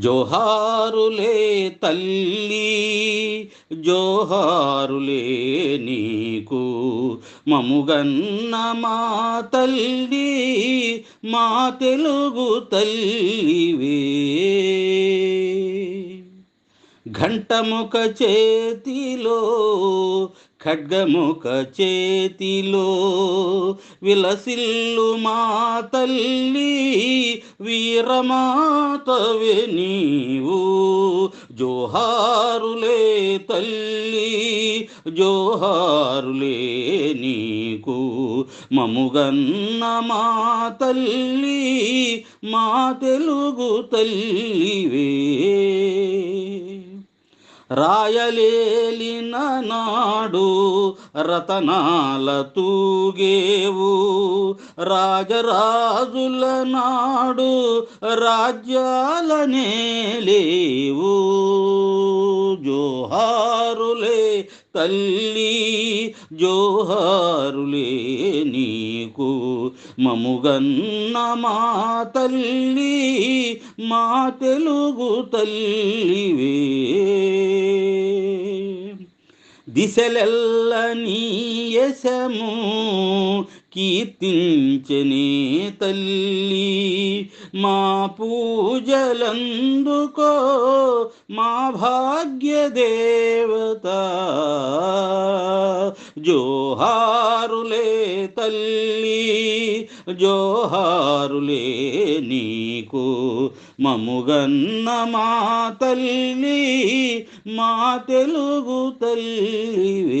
జోహారులే తల్లి జోహారులే నీకు. మముగన్న మా తల్లి మా తెలుగు తల్లివే. ఘంటముఖ చేతిలో ఖడ్గముఖ చేతిలో విలసిల్లు మా తల్లి వీరమాతవే నీవు. జోహారులే తల్లి జోహారులే నీకు. మముగన్న మా తల్లి మా తెలుగు తల్లివే. రాయలేలిన నాడు రతనాల తూగేవు. రాజరాజుల నాడు రాజ్యాలనే లేవు జోహారులే తల్లి జోహారులే నీకు. మముగన్న మా తల్లి మా తెలుగు తల్లి దిశలెల్ల నీయశము కీర్తించనే తల్లి. మా పూజలందుకో మా భాగ్యదేవత. జోహారులే తల్లి జోహారులే నీకు. మముగన్న మా తల్లి మా తెలుగు తల్లివే.